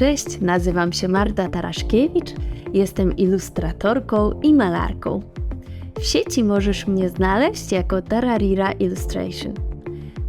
Cześć, nazywam się Marta Taraszkiewicz, jestem ilustratorką i malarką. W sieci możesz mnie znaleźć jako Tararira Illustration.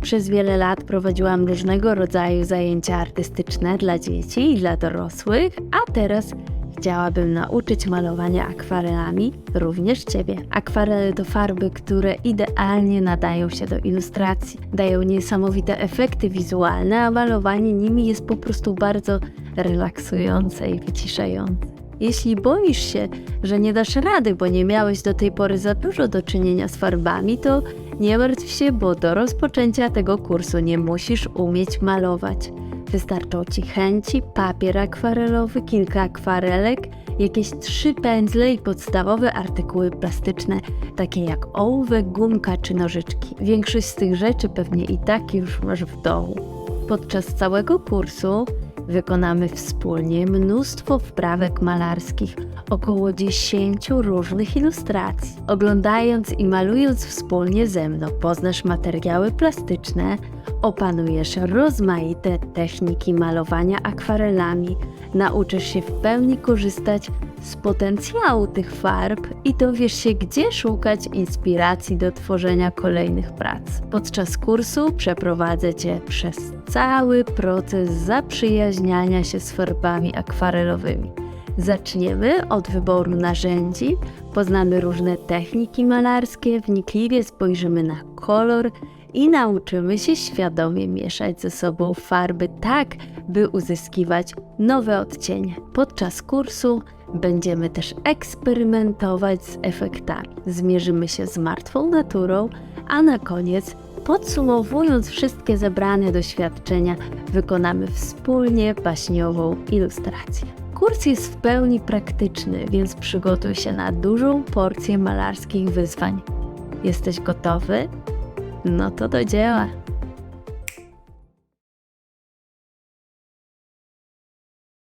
Przez wiele lat prowadziłam różnego rodzaju zajęcia artystyczne dla dzieci i dla dorosłych, a teraz chciałabym nauczyć malowania akwarelami również Ciebie. Akwarele to farby, które idealnie nadają się do ilustracji. Dają niesamowite efekty wizualne, a malowanie nimi jest po prostu bardzo relaksujące i wyciszające. Jeśli boisz się, że nie dasz rady, bo nie miałeś do tej pory za dużo do czynienia z farbami, to nie martw się, bo do rozpoczęcia tego kursu nie musisz umieć malować. Wystarczą Ci chęci, papier akwarelowy, kilka akwarelek, jakieś trzy pędzle i podstawowe artykuły plastyczne, takie jak ołówek, gumka czy nożyczki. Większość z tych rzeczy pewnie i tak już masz w domu. Podczas całego kursu wykonamy wspólnie mnóstwo wprawek malarskich, około 10 różnych ilustracji. Oglądając i malując wspólnie ze mną, poznasz materiały plastyczne, opanujesz rozmaite techniki malowania akwarelami, nauczysz się w pełni korzystać z potencjału tych farb i dowiesz się, gdzie szukać inspiracji do tworzenia kolejnych prac. Podczas kursu przeprowadzę Cię przez cały proces zaprzyjaźniania się z farbami akwarelowymi. Zaczniemy od wyboru narzędzi, poznamy różne techniki malarskie, wnikliwie spojrzymy na kolor i nauczymy się świadomie mieszać ze sobą farby tak, by uzyskiwać nowe odcienie. Podczas kursu będziemy też eksperymentować z efektami. Zmierzymy się z martwą naturą, a na koniec, podsumowując wszystkie zebrane doświadczenia, wykonamy wspólnie baśniową ilustrację. Kurs jest w pełni praktyczny, więc przygotuj się na dużą porcję malarskich wyzwań. Jesteś gotowy? No to do dzieła.